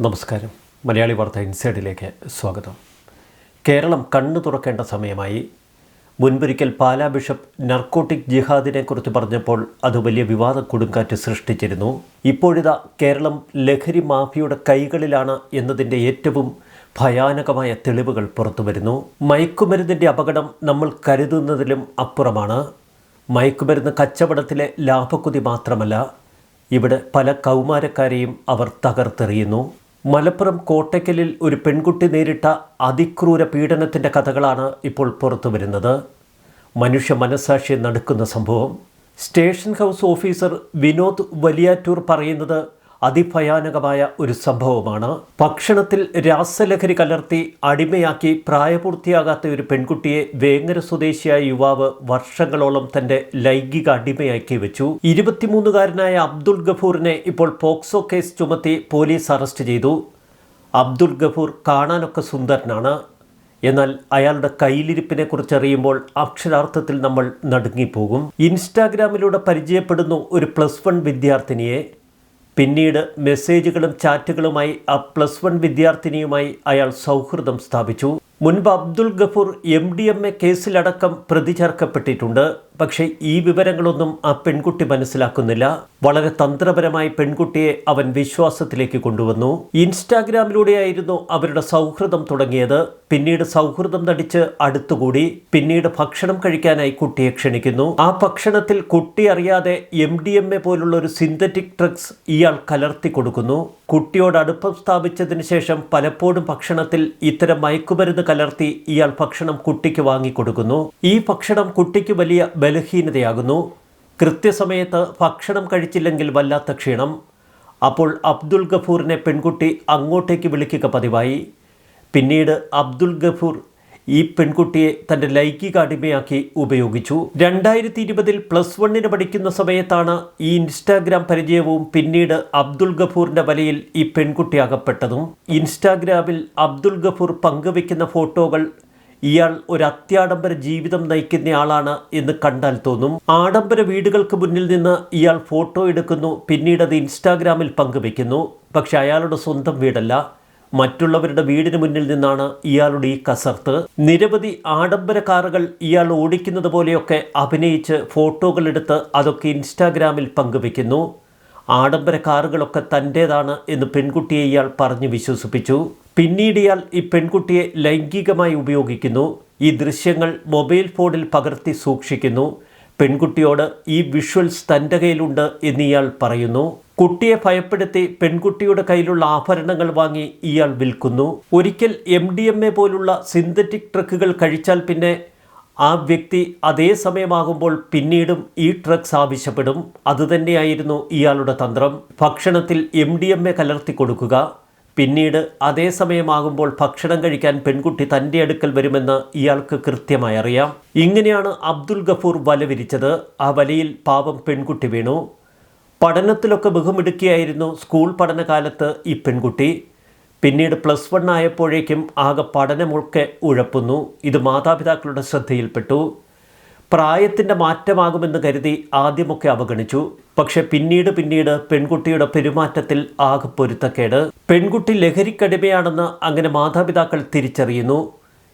നമസ്കാരം. മലയാളി വാർത്ത ഇൻസൈഡിലേക്ക് സ്വാഗതം. കേരളം കണ്ണു തുറക്കേണ്ട സമയമായി. മുൻപൊരിക്കൽ പാലാ ബിഷപ്പ് നർക്കോട്ടിക് ജിഹാദിനെ കുറിച്ച് പറഞ്ഞപ്പോൾ അത് വലിയ വിവാദ കൊടുങ്കാറ്റ് സൃഷ്ടിച്ചിരുന്നു. ഇപ്പോഴിതാ കേരളം ലഹരി മാഫിയുടെ കൈകളിലാണ് എന്നതിന്റെ ഏറ്റവും ഭയാനകമായ തെളിവുകൾ പുറത്തുവരുന്നു. മയക്കുമരുന്നിന്റെ അപകടം നമ്മൾ കരുതുന്നതിലും അപ്പുറമാണ്. മയക്കുമരുന്ന് കച്ചവടത്തിലെ ലാഭക്കുതി മാത്രമല്ല ഇവിടെ പല കൗമാരക്കാരെയും അവർ തകർത്തെറിയുന്നു. മലപ്പുറം കോട്ടയ്ക്കലിൽ ഒരു പെൺകുട്ടി നേരിട്ട അതിക്രൂര പീഡനത്തിന്റെ കഥകളാണ് ഇപ്പോൾ പുറത്തു വരുന്നത്. മനുഷ്യ മനസാക്ഷിയെ നടക്കുന്ന സംഭവം. Station house officer Vinod Valiyattoor പറയുന്നത് അതിഭയാനകമായ ഒരു സംഭവമാണ്. ഭക്ഷണത്തിൽ രാസലഹരി കലർത്തി അടിമയാക്കി പ്രായപൂർത്തിയാകാത്ത ഒരു പെൺകുട്ടിയെ വേങ്ങര സ്വദേശിയായ യുവാവ് വർഷങ്ങളോളം തന്റെ ലൈംഗിക അടിമയാക്കി വെച്ചു. ഇരുപത്തിമൂന്നുകാരനായ അബ്ദുൾ ഗഫൂറിനെ ഇപ്പോൾ പോക്സോ കേസ് ചുമത്തി പോലീസ് അറസ്റ്റ് ചെയ്തു. അബ്ദുൾ ഗഫൂർ കാണാനൊക്കെ സുന്ദരനാണ്. എന്നാൽ അയാളുടെ കയ്യിലിരിപ്പിനെ കുറിച്ചറിയുമ്പോൾ അക്ഷരാർത്ഥത്തിൽ നമ്മൾ നടുങ്ങിപ്പോകും. ഇൻസ്റ്റാഗ്രാമിലൂടെ പരിചയപ്പെടുന്നു ഒരു പ്ലസ് വൺ വിദ്യാർത്ഥിനിയെ. പിന്നീട് മെസ്സേജുകളും ചാറ്റുകളുമായി ആ പ്ലസ് വൺ വിദ്യാർത്ഥിനിയുമായി അയാൾ സൗഹൃദം സ്ഥാപിച്ചു. മുൻപ് Abdul Gafoor M D M A കേസിലടക്കം പ്രതി ചേർക്കപ്പെട്ടിട്ടുണ്ട് പക്ഷേ ഈ വിവരങ്ങളൊന്നും ആ പെൺകുട്ടി മനസ്സിലാക്കുന്നില്ല. വളരെ തന്ത്രപരമായി പെൺകുട്ടിയെ അവൻ വിശ്വാസത്തിലേക്ക് കൊണ്ടുവന്നു. ഇൻസ്റ്റാഗ്രാമിലൂടെയായിരുന്നു അവരുടെ സൗഹൃദം തുടങ്ങിയത്. പിന്നീട് സൗഹൃദം നടിച്ച് അടുത്തുകൂടി. പിന്നീട് ഭക്ഷണം കഴിക്കാനായി കുട്ടിയെ ക്ഷണിക്കുന്നു. ആ ഭക്ഷണത്തിൽ കുട്ടി അറിയാതെ എം ഡി എം എ പോലുള്ള ഒരു സിന്തറ്റിക് ഡ്രഗ്സ് ഇയാൾ കലർത്തി കൊടുക്കുന്നു. കുട്ടിയോട് അടുപ്പം സ്ഥാപിച്ചതിന് ശേഷം പലപ്പോഴും ഭക്ഷണത്തിൽ ഇത്തരം മയക്കുമരുന്ന് കലർത്തി ഇയാൾ ഭക്ഷണം കുട്ടിക്ക് വാങ്ങിക്കൊടുക്കുന്നു. ഈ ഭക്ഷണം കുട്ടിക്ക് വലിയ ബലഹീനതയാകുന്നു. കൃത്യസമയത്ത് ഭക്ഷണം കഴിച്ചില്ലെങ്കിൽ വല്ലാത്ത ക്ഷീണം. അപ്പോൾ അബ്ദുൽ ഗഫൂറിനെ പെൺകുട്ടി അങ്ങോട്ടേക്ക് വിളിക്കുക പതിവായി. പിന്നീട് അബ്ദുൽ ഗഫൂർ ഈ പെൺകുട്ടിയെ തന്റെ ലൈംഗിക അടിമയാക്കി ഉപയോഗിച്ചു. രണ്ടായിരത്തി ഇരുപതിൽ പ്ലസ് വണ്ണിന് പഠിക്കുന്ന സമയത്താണ് ഈ ഇൻസ്റ്റാഗ്രാം പരിചയവും പിന്നീട് അബ്ദുൽ ഗഫൂറിന്റെ വലയിൽ ഈ പെൺകുട്ടി അകപ്പെട്ടതും. ഇൻസ്റ്റാഗ്രാമിൽ അബ്ദുൽ ഗഫൂർ പങ്കുവെക്കുന്ന ഫോട്ടോകൾ ഇയാൾ ഒരു അത്യാഡംബര ജീവിതം നയിക്കുന്നയാളാണ് എന്ന് കണ്ടാൽ തോന്നും. ആഡംബര വീടുകൾക്ക് മുന്നിൽ നിന്ന് ഇയാൾ ഫോട്ടോ എടുക്കുന്നു പിന്നീട് അത് ഇൻസ്റ്റാഗ്രാമിൽ പങ്കുവെക്കുന്നു പക്ഷെ അയാളുടെ സ്വന്തം വീടല്ല. മറ്റുള്ളവരുടെ വീടിന് മുന്നിൽ നിന്നാണ് ഇയാളുടെ ഈ കസർത്ത്. നിരവധി ആഡംബര കാറുകൾ ഇയാൾ ഓടിക്കുന്നത് പോലെയൊക്കെ അഭിനയിച്ച് ഫോട്ടോകളെടുത്ത് അതൊക്കെ ഇൻസ്റ്റാഗ്രാമിൽ പങ്കുവെക്കുന്നു ആഡംബര കാറുകളൊക്കെ തന്റേതാണ് എന്ന് പെൺകുട്ടിയെ ഇയാൾ പറഞ്ഞ് വിശ്വസിപ്പിച്ചു. പിന്നീട് ഇയാൾ ഈ പെൺകുട്ടിയെ ലൈംഗികമായി ഉപയോഗിക്കുന്നു. ഈ ദൃശ്യങ്ങൾ മൊബൈൽ ഫോണിൽ പകർത്തി സൂക്ഷിക്കുന്നു. പെൺകുട്ടിയോട് ഈ വിഷ്വൽസ് തന്റെ കയ്യിലുണ്ട് എന്ന് ഇയാൾ പറയുന്നു. കുട്ടിയെ ഭയപ്പെടുത്തി പെൺകുട്ടിയുടെ കയ്യിലുള്ള ആഭരണങ്ങൾ വാങ്ങി ഇയാൾ വിൽക്കുന്നു. ഒരിക്കൽ എം പോലുള്ള സിന്തറ്റിക് ട്രക്കുകൾ കഴിച്ചാൽ പിന്നെ ആ വ്യക്തി അതേ സമയമാകുമ്പോൾ പിന്നീടും ഈ ഡ്രഗ്സ് ആവശ്യപ്പെടും. അതുതന്നെയായിരുന്നു ഇയാളുടെ തന്ത്രം. ഭക്ഷണത്തിൽ എം ഡി എം എ കലർത്തി കൊടുക്കുക. പിന്നീട് അതേ സമയമാകുമ്പോൾ ഭക്ഷണം കഴിക്കാൻ പെൺകുട്ടി തന്റെ അടുക്കൽ വരുമെന്ന് ഇയാൾക്ക് കൃത്യമായി അറിയാം. ഇങ്ങനെയാണ് അബ്ദുൽ ഗഫൂർ വല വിരിച്ചത്. ആ വലയിൽ പാവം പെൺകുട്ടി വീണു. പഠനത്തിലൊക്കെ ബഹുമിടുക്കിയായിരുന്നു സ്കൂൾ പഠനകാലത്ത് ഈ പെൺകുട്ടി. പിന്നീട് പ്ലസ് വൺ ആയപ്പോഴേക്കും ആകെ പഠനമൊക്കെ ഉഴപ്പുന്നു. ഇത് മാതാപിതാക്കളുടെ ശ്രദ്ധയിൽപ്പെട്ടു. പ്രായത്തിന്റെ മാറ്റമാകുമെന്ന് കരുതി ആദ്യമൊക്കെ അവഗണിച്ചു. പക്ഷെ പിന്നീട് പിന്നീട് പെൺകുട്ടിയുടെ പെരുമാറ്റത്തിൽ ആകെ പൊരുത്തക്കേട്. പെൺകുട്ടി ലഹരിക്കടിമയാണെന്ന് അങ്ങനെ മാതാപിതാക്കൾ തിരിച്ചറിയുന്നു.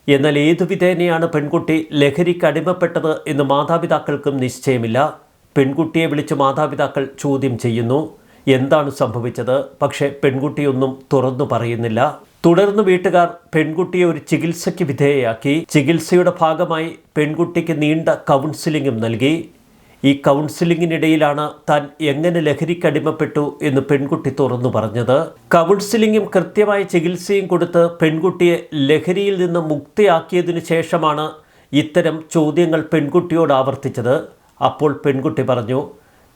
എന്നാൽ ഏതു വിധേനയാണ് പെൺകുട്ടി ലഹരിക്കടിമപ്പെട്ടത് എന്ന് മാതാപിതാക്കൾക്കും നിശ്ചയമില്ല. പെൺകുട്ടിയെ വിളിച്ച് മാതാപിതാക്കൾ ചോദ്യം ചെയ്യുന്നു. എന്താണ് സംഭവിച്ചത്? പക്ഷേ പെൺകുട്ടിയൊന്നും തുറന്നു പറയുന്നില്ല. തുടർന്ന് വീട്ടുകാർ പെൺകുട്ടിയെ ഒരു ചികിത്സയ്ക്ക് വിധേയയാക്കി. ചികിത്സയുടെ ഭാഗമായി പെൺകുട്ടിക്ക് നീണ്ട കൗൺസിലിങ്ങും നൽകി. ഈ കൗൺസിലിങ്ങിനിടയിലാണ് താൻ എങ്ങനെ ലഹരിക്കടിമപ്പെട്ടു എന്ന് പെൺകുട്ടി തുറന്നു പറഞ്ഞത്. കൗൺസിലിങ്ങും കൃത്യമായ ചികിത്സയും കൊടുത്ത് പെൺകുട്ടിയെ ലഹരിയിൽ നിന്ന് മുക്തിയാക്കിയതിനു ശേഷമാണ് ഇത്തരം ചോദ്യങ്ങൾ പെൺകുട്ടിയോട് ആവർത്തിച്ചത്. അപ്പോൾ പെൺകുട്ടി പറഞ്ഞു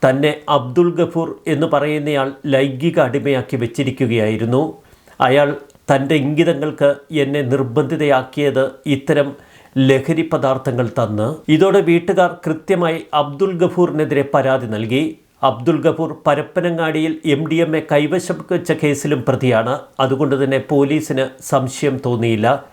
തന്നെ അബ്ദുൾ ഗഫൂർ എന്ന് പറയുന്നയാൾ ലൈംഗിക അടിമയാക്കി വെച്ചിരിക്കുകയായിരുന്നു. അയാൾ തന്റെ ഇംഗിതങ്ങൾക്ക് എന്നെ നിർബന്ധിതയാക്കിയത് ഇത്തരം ലഹരി പദാർത്ഥങ്ങൾ തന്ന്. ഇതോടെ വീട്ടുകാർ കൃത്യമായി അബ്ദുൾ ഗഫൂറിനെതിരെ പരാതി നൽകി. അബ്ദുൾ ഗഫൂർ പരപ്പനങ്ങാടിയിൽ എം ഡി എം എ കൈവശം വെച്ച കേസിലും പ്രതിയാണ്. അതുകൊണ്ട് തന്നെ പോലീസിന് സംശയം തോന്നിയില്ല.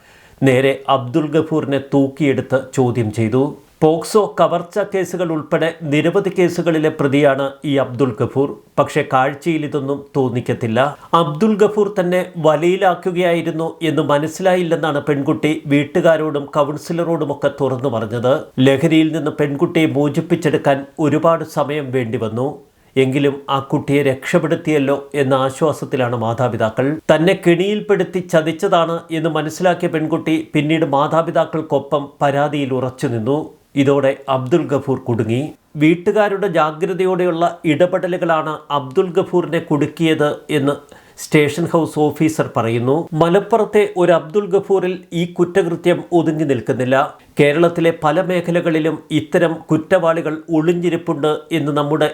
നേരെ അബ്ദുൾ ഗഫൂറിനെ തൂക്കിയെടുത്ത് ചോദ്യം ചെയ്തു. പോക്സോ കവർച്ച കേസുകൾ ഉൾപ്പെടെ നിരവധി കേസുകളിലെ പ്രതിയാണ് ഈ അബ്ദുൽ ഗഫൂർ. പക്ഷെ കാഴ്ചയിൽ ഇതൊന്നും തോന്നിക്കത്തില്ല. അബ്ദുൽ ഗഫൂർ തന്നെ വലയിലാക്കുകയായിരുന്നു എന്ന് മനസ്സിലായില്ലെന്നാണ് പെൺകുട്ടി വീട്ടുകാരോടും കൗൺസിലറോടുമൊക്കെ തുറന്നു പറഞ്ഞത്. ലഹരിയിൽ നിന്ന് പെൺകുട്ടിയെ മോചിപ്പിച്ചെടുക്കാൻ ഒരുപാട് സമയം വേണ്ടി വന്നു. എങ്കിലും ആ കുട്ടിയെ രക്ഷപ്പെടുത്തിയല്ലോ എന്ന ആശ്വാസത്തിലാണ് മാതാപിതാക്കൾ. തന്നെ കെണിയിൽപ്പെടുത്തി ചതിച്ചതാണ് എന്ന് മനസ്സിലാക്കിയ പെൺകുട്ടി പിന്നീട് മാതാപിതാക്കൾക്കൊപ്പം പരാതിയിൽ ഉറച്ചു നിന്നു ഇതോടെ അബ്ദുൽ ഗഫൂർ കുടുങ്ങി. വീട്ടുകാരുടെ ജാഗ്രതയോടെയുള്ള ഇടപെടലുകളാണ് അബ്ദുൽ ഗഫൂറിനെ കുടുക്കിയത് എന്ന് സ്റ്റേഷൻ ഹൗസ് ഓഫീസർ പറയുന്നു. മലപ്പുറത്തെ ഒരു അബ്ദുൽ ഗഫൂറിൽ ഈ കുറ്റകൃത്യം ഒതുങ്ങി നിൽക്കുന്നില്ല. കേരളത്തിലെ പല മേഖലകളിലും ഇത്തരം കുറ്റവാളികൾ ഒളിഞ്ഞിരിപ്പുണ്ട് എന്ന് നമ്മുടെ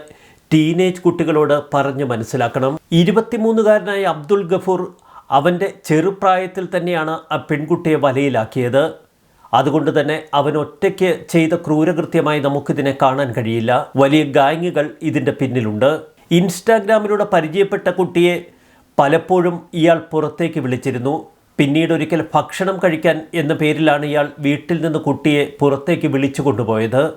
ടീനേജ് കുട്ടികളോട് പറഞ്ഞു മനസ്സിലാക്കണം. ഇരുപത്തിമൂന്നുകാരനായ അബ്ദുൽ ഗഫൂർ അവന്റെ ചെറുപ്രായത്തിൽ തന്നെയാണ് ആ പെൺകുട്ടിയെ വലയിലാക്കിയത്. അതുകൊണ്ട് തന്നെ അവൻ ഒറ്റയ്ക്ക് ചെയ്ത ക്രൂരകൃത്യമായി നമുക്കിതിനെ കാണാൻ കഴിയില്ല. വലിയ ഗാങ്ങുകൾ ഇതിന്റെ പിന്നിലുണ്ട്. ഇൻസ്റ്റാഗ്രാമിലൂടെ പരിചയപ്പെട്ട കുട്ടിയെ പലപ്പോഴും ഇയാൾ പുറത്തേക്ക് വിളിച്ചിരുന്നു. പിന്നീട് ഒരിക്കൽ ഭക്ഷണം കഴിക്കാൻ എന്ന പേരിലാണ് ഇയാൾ വീട്ടിൽ നിന്ന് കുട്ടിയെ പുറത്തേക്ക് വിളിച്ചു കൊണ്ടുപോയത്.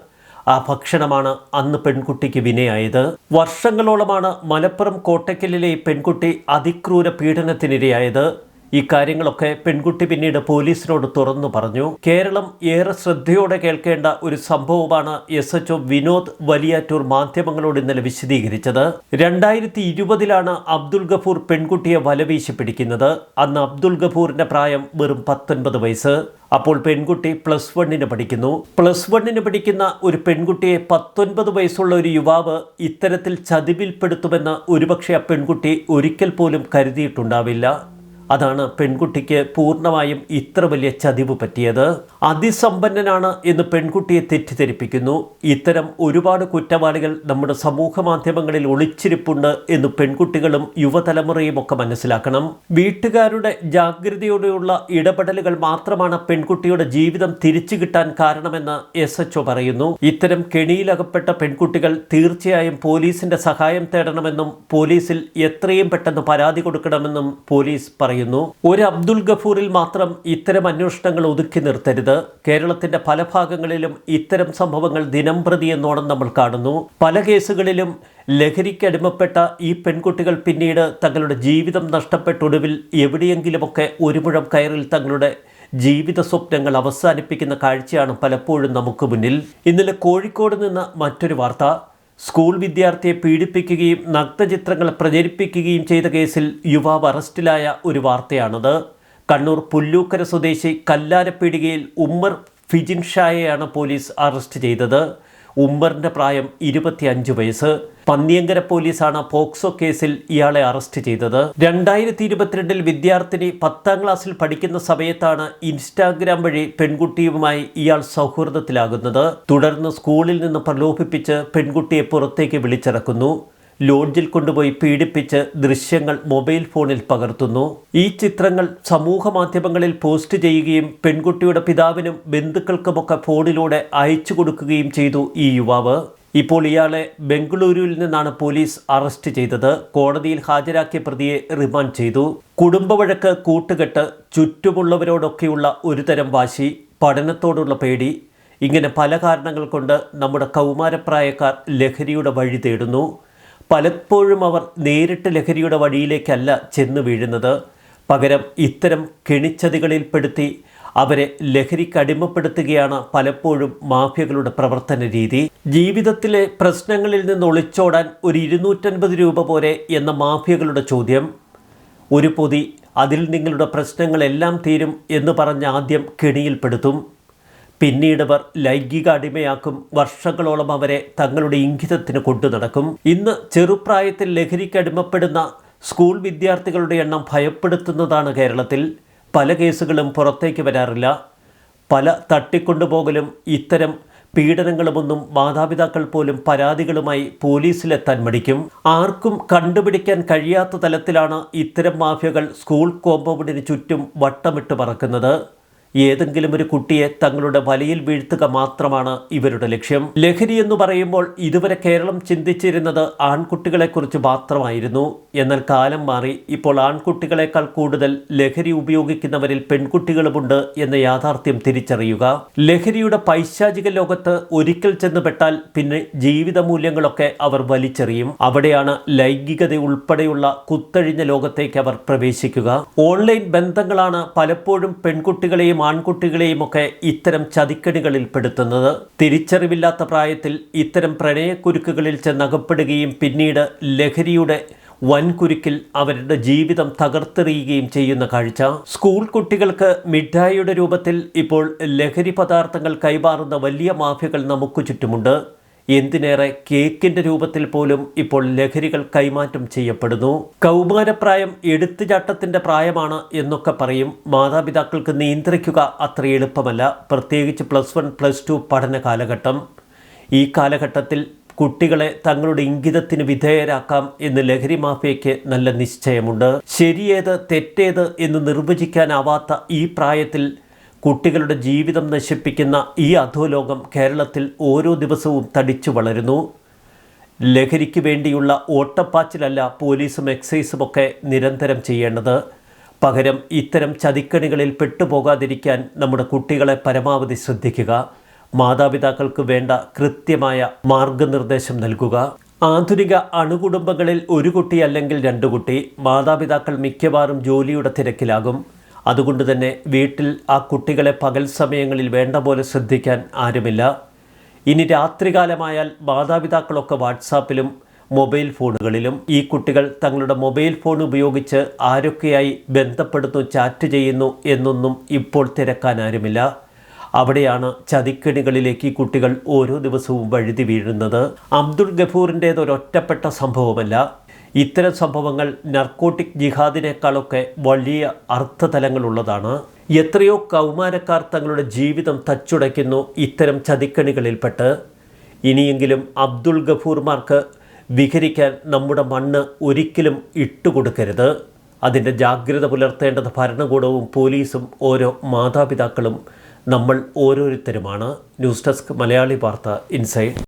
ആ ഭക്ഷണമാണ് അന്ന് പെൺകുട്ടിക്ക് വിനയായത്. വർഷങ്ങളോളമാണ് മലപ്പുറം കോട്ടയ്ക്കലിലെ പെൺകുട്ടി അതിക്രൂര പീഡനത്തിനിരയായത്. ഈ കാര്യങ്ങളൊക്കെ പെൺകുട്ടി പിന്നീട് പോലീസിനോട് തുറന്നു പറഞ്ഞു. കേരളം ഏറെ ശ്രദ്ധയോടെ കേൾക്കേണ്ട ഒരു സംഭവമാണ് എസ് എച്ച് വിനോദ് വലിയാറ്റൂർ മാധ്യമങ്ങളോട് ഇന്നലെ വിശദീകരിച്ചത്. രണ്ടായിരത്തി ഇരുപതിലാണ് അബ്ദുൽ ഗഫൂർ പെൺകുട്ടിയെ വലവീശി പിടിക്കുന്നത്. അന്ന് അബ്ദുൽ ഗഫൂറിന്റെ പ്രായം വെറും പത്തൊൻപത് വയസ്സ്. അപ്പോൾ പെൺകുട്ടി പ്ലസ് വണ്ണിന് പഠിക്കുന്നു. പ്ലസ് വണ്ണിന് പഠിക്കുന്ന ഒരു പെൺകുട്ടിയെ പത്തൊൻപത് വയസ്സുള്ള ഒരു യുവാവ് ഇത്തരത്തിൽ ചതിവിൽപ്പെടുത്തുമെന്ന് ഒരുപക്ഷെ ആ പെൺകുട്ടി ഒരിക്കൽ പോലും കരുതിയിട്ടുണ്ടാവില്ല. അതാണ് പെൺകുട്ടിക്ക് പൂർണമായും ഇത്ര വലിയ ചതിവ് പറ്റിയത്. അതിസമ്പന്നനാണ് എന്ന് പെൺകുട്ടിയെ തെറ്റിദ്ധരിപ്പിക്കുന്നു. ഇത്തരം ഒരുപാട് കുറ്റവാളികൾ നമ്മുടെ സമൂഹ മാധ്യമങ്ങളിൽ ഒളിച്ചിരിപ്പുണ്ട് എന്ന് പെൺകുട്ടികളും യുവതലമുറയും ഒക്കെ മനസ്സിലാക്കണം. വീട്ടുകാരുടെ ജാഗ്രതയോടെയുള്ള ഇടപെടലുകൾ മാത്രമാണ് പെൺകുട്ടിയുടെ ജീവിതം തിരിച്ചു കിട്ടാൻ കാരണമെന്ന് എസ് എച്ച്ഒ പറയുന്നു. ഇത്തരം കെണിയിലകപ്പെട്ട പെൺകുട്ടികൾ തീർച്ചയായും പോലീസിന്റെ സഹായം തേടണമെന്നും പോലീസിൽ എത്രയും പെട്ടെന്ന് പരാതി കൊടുക്കണമെന്നും പോലീസ് പറയുന്നു. ഒരു അബ്ദുൽ ഗഫൂറിൽ മാത്രം ഇത്തരം അന്വേഷണങ്ങൾ ഒതുക്കി നിർത്തരുത്. കേരളത്തിന്റെ പല ഭാഗങ്ങളിലും ഇത്തരം സംഭവങ്ങൾ ദിനം പ്രതി എന്നോണം നമ്മൾ കാണുന്നു. പല കേസുകളിലും ലഹരിക്കടിമപ്പെട്ട ഈ പെൺകുട്ടികൾ പിന്നീട് തങ്ങളുടെ ജീവിതം നഷ്ടപ്പെട്ടൊടുവിൽ എവിടെയെങ്കിലുമൊക്കെ ഒരു മുഴം കയറിൽ തങ്ങളുടെ ജീവിത സ്വപ്നങ്ങൾ അവസാനിപ്പിക്കുന്ന കാഴ്ചയാണ് പലപ്പോഴും നമുക്ക് മുന്നിൽ. ഇന്നലെ കോഴിക്കോട് നിന്ന് മറ്റൊരു വാർത്ത. സ്കൂൾ വിദ്യാർത്ഥിയെ പീഡിപ്പിക്കുകയും നഗ്നചിത്രങ്ങൾ പ്രചരിപ്പിക്കുകയും ചെയ്ത കേസിൽ യുവാവ് അറസ്റ്റിലായ ഒരു വാർത്തയാണത്. കണ്ണൂർ പുല്ലൂക്കര സ്വദേശി കല്ലാരപ്പീടികയിൽ ഉമ്മർ ഫിജിൻഷായെയാണ് പോലീസ് അറസ്റ്റ് ചെയ്തത്. ഉമ്മറിന്റെ പ്രായം ഇരുപത്തിയഞ്ച് വയസ്സ്. പന്നിയങ്കര പോലീസാണ് പോക്സോ കേസിൽ ഇയാളെ അറസ്റ്റ് ചെയ്തത്. രണ്ടായിരത്തി ഇരുപത്തിരണ്ടിൽ വിദ്യാർത്ഥിനി പത്താം ക്ലാസ്സിൽ പഠിക്കുന്ന സമയത്താണ് ഇൻസ്റ്റാഗ്രാം വഴി പെൺകുട്ടിയുമായി ഇയാൾ സൗഹൃദത്തിലാകുന്നത്. തുടർന്ന് സ്കൂളിൽ നിന്ന് പ്രലോഭിപ്പിച്ച് പെൺകുട്ടിയെ പുറത്തേക്ക് വിളിച്ചിറക്കുന്നു. ലോഡ്ജിൽ കൊണ്ടുപോയി പീഡിപ്പിച്ച് ദൃശ്യങ്ങൾ മൊബൈൽ ഫോണിൽ പകർത്തുന്നു. ഈ ചിത്രങ്ങൾ സമൂഹ മാധ്യമങ്ങളിൽ പോസ്റ്റ് ചെയ്യുകയും പെൺകുട്ടിയുടെ പിതാവിനും ബന്ധുക്കൾക്കുമൊക്കെ ഫോണിലൂടെ അയച്ചു കൊടുക്കുകയും ചെയ്തു ഈ യുവാവ്. ഇപ്പോൾ ഇയാളെ ബംഗളൂരുവിൽ നിന്നാണ് പോലീസ് അറസ്റ്റ് ചെയ്തത്. കോടതിയിൽ ഹാജരാക്കിയ പ്രതിയെ റിമാൻഡ് ചെയ്തു. കുടുംബവഴക്ക് കൂട്ടുകെട്ട് ചുറ്റുമുള്ളവരോടൊക്കെയുള്ള ഒരുതരം വാശി പഠനത്തോടുള്ള പേടി ഇങ്ങനെ പല കാരണങ്ങൾ കൊണ്ട് നമ്മുടെ കൗമാരപ്രായക്കാർ ലഹരിയുടെ വഴി തേടുന്നു. പലപ്പോഴും അവർ നേരിട്ട് ലഹരിയുടെ വഴിയിലേക്കല്ല ചെന്ന് വീഴുന്നത്. പകരം ഇത്തരം കെണിച്ചതികളിൽപ്പെടുത്തി അവരെ ലഹരിക്ക് അടിമപ്പെടുത്തുകയാണ് പലപ്പോഴും മാഫിയകളുടെ പ്രവർത്തന രീതി. ജീവിതത്തിലെ പ്രശ്നങ്ങളിൽ നിന്ന് ഒളിച്ചോടാൻ ഒരു ഇരുന്നൂറ്റൻപത് രൂപ പോരെ എന്ന മാഫിയകളുടെ ചോദ്യം. ഒരു പൊതി അതിൽ നിങ്ങളുടെ പ്രശ്നങ്ങളെല്ലാം തീരും എന്ന് പറഞ്ഞ് ആദ്യം കെണിയിൽപ്പെടുത്തും. പിന്നീടവർ ലൈംഗിക അടിമയാക്കും വർഷങ്ങളോളം അവരെ തങ്ങളുടെ ഇംഗിതത്തിന് കൊണ്ടു നടക്കും ഇന്ന് ചെറുപ്രായത്തിൽ ലഹരിക്ക് അടിമപ്പെടുന്ന സ്കൂൾ വിദ്യാർത്ഥികളുടെ എണ്ണം ഭയപ്പെടുത്തുന്നതാണ് കേരളത്തിൽ. പല കേസുകളും പുറത്തേക്ക് വരാറില്ല. പല തട്ടിക്കൊണ്ടുപോകലും ഇത്തരം പീഡനങ്ങളുമൊന്നും മാതാപിതാക്കൾ പോലും പരാതികളുമായി പോലീസിലെത്താൻ മടിക്കും. ആർക്കും കണ്ടുപിടിക്കാൻ കഴിയാത്ത തലത്തിലാണ് ഇത്തരം മാഫിയകൾ സ്കൂൾ കോമ്പൗണ്ടിന് ചുറ്റും വട്ടമിട്ട് പറക്കുന്നത്. ഏതെങ്കിലും ഒരു കുട്ടിയെ തങ്ങളുടെ വലയിൽ വീഴ്ത്തുക മാത്രമാണ് ഇവരുടെ ലക്ഷ്യം. ലഹരി എന്ന് പറയുമ്പോൾ ഇതുവരെ കേരളം ചിന്തിച്ചിരുന്നത് ആൺകുട്ടികളെക്കുറിച്ച് മാത്രമായിരുന്നു. എന്നാൽ കാലം മാറി ഇപ്പോൾ ആൺകുട്ടികളെക്കാൾ കൂടുതൽ ലഹരി ഉപയോഗിക്കുന്നവരിൽ പെൺകുട്ടികളുമുണ്ട് എന്ന യാഥാർത്ഥ്യം തിരിച്ചറിയുക. ലഹരിയുടെ പൈശാചിക ലോകത്ത് ഒരിക്കൽ ചെന്നുപെട്ടാൽ പിന്നെ ജീവിത മൂല്യങ്ങളൊക്കെ അവർ വലിച്ചെറിയും. അവിടെയാണ് ലൈംഗികത ഉൾപ്പെടെയുള്ള കുത്തഴിഞ്ഞ ലോകത്തേക്ക് അവർ പ്രവേശിക്കുക. ഓൺലൈൻ ബന്ധങ്ങളാണ് പലപ്പോഴും പെൺകുട്ടികളെയും ആൺകുട്ടികളെയും ഒക്കെ ഇത്തരം ചതിക്കണികളിൽ പെടുത്തുന്നത്. തിരിച്ചറിവില്ലാത്ത പ്രായത്തിൽ ഇത്തരം പ്രണയക്കുരുക്കുകളിൽ ചെന്നകപ്പെടുകയും പിന്നീട് ലഹരിയുടെ വൻകുരുക്കിൽ അവരുടെ ജീവിതം തകർത്തെറിയുകയും ചെയ്യുന്ന കാഴ്ച. സ്കൂൾ കുട്ടികൾക്ക് മിഠായിയുടെ രൂപത്തിൽ ഇപ്പോൾ ലഹരി പദാർത്ഥങ്ങൾ കൈമാറുന്ന വലിയ മാഫിയകൾ നമുക്ക് ചുറ്റുമുണ്ട്. എന്തിനേറെ കേക്കിന്റെ രൂപത്തിൽ പോലും ഇപ്പോൾ ലഹരികൾ കൈമാറ്റം ചെയ്യപ്പെടുന്നു? കൗമാരപ്രായം എടുത്തുചാട്ടത്തിന്റെ പ്രായമാണ് എന്നൊക്കെ പറയും. മാതാപിതാക്കൾക്ക് നിയന്ത്രിക്കുക അത്ര എളുപ്പമല്ല. പ്രത്യേകിച്ച് പ്ലസ് വൺ പ്ലസ് ടു പഠന കാലഘട്ടം. ഈ കാലഘട്ടത്തിൽ കുട്ടികളെ തങ്ങളുടെ ഇംഗിതത്തിന് വിധേയരാക്കാം എന്ന് ലഹരി മാഫിയയ്ക്ക് നല്ല നിശ്ചയമുണ്ട്. ശരിയേത് തെറ്റേത് എന്ന് നിർവചിക്കാനാവാത്ത ഈ പ്രായത്തിൽ കുട്ടികളുടെ ജീവിതം നശിപ്പിക്കുന്ന ഈ അധോലോകം കേരളത്തിൽ ഓരോ ദിവസവും തടിച്ചു വളരുന്നു. ലഹരിക്ക് വേണ്ടിയുള്ള ഓട്ടപ്പാച്ചിലല്ല പോലീസും എക്സൈസും ഒക്കെ നിരന്തരം ചെയ്യേണ്ടത്. പകരം ഇത്തരം ചതിക്കണികളിൽ പെട്ടുപോകാതിരിക്കാൻ നമ്മുടെ കുട്ടികളെ പരമാവധി ശ്രദ്ധിക്കുക. മാതാപിതാക്കൾക്ക് വേണ്ട കൃത്യമായ മാർഗനിർദ്ദേശം നൽകുക. ആധുനിക അണുകുടുംബങ്ങളിൽ ഒരു കുട്ടി അല്ലെങ്കിൽ രണ്ട് കുട്ടി മാതാപിതാക്കൾ മിക്കവാറും ജോലിയുടെ തിരക്കിലാകും. അതുകൊണ്ട് തന്നെ വീട്ടിൽ ആ കുട്ടികളെ പകൽ സമയങ്ങളിൽ വേണ്ട പോലെ ശ്രദ്ധിക്കാൻ ആരുമില്ല. ഇനി രാത്രികാലമായാൽ മാതാപിതാക്കളൊക്കെ വാട്സാപ്പിലും മൊബൈൽ ഫോണുകളിലും. ഈ കുട്ടികൾ തങ്ങളുടെ മൊബൈൽ ഫോൺ ഉപയോഗിച്ച് ആരൊക്കെയായി ബന്ധപ്പെടുന്നു ചാറ്റ് ചെയ്യുന്നു എന്നൊന്നും ഇപ്പോൾ തിരക്കാൻ ആരുമില്ല. അവിടെയാണ് ചതിക്കണികളിലേക്ക് ഈ കുട്ടികൾ ഓരോ ദിവസവും വഴുതി വീഴുന്നത്. അബ്ദുൾ ഗഫൂറിന്റേത് ഒരൊറ്റപ്പെട്ട സംഭവമല്ല. ഇത്തരം സംഭവങ്ങൾ നർക്കോട്ടിക് ജിഹാദിനേക്കാളൊക്കെ വലിയ അർത്ഥതലങ്ങളുള്ളതാണ്. എത്രയോ കൗമാരക്കാർ തങ്ങളുടെ ജീവിതം തച്ചുടയ്ക്കുന്നു ഇത്തരം ചതിക്കണികളിൽപ്പെട്ട്. ഇനിയെങ്കിലും അബ്ദുൾ ഗഫൂർമാർക്ക് വിഹരിക്കാൻ നമ്മുടെ മണ്ണ് ഒരിക്കലും ഇട്ടുകൊടുക്കരുത്. അതിന്റെ ജാഗ്രത പുലർത്തേണ്ടത് ഭരണകൂടവും പോലീസും ഓരോ മാതാപിതാക്കളും നമ്മൾ ഓരോരുത്തരുമാണ്. ന്യൂസ് ഡെസ്ക് മലയാളി വാർത്ത ഇൻസൈഡ്.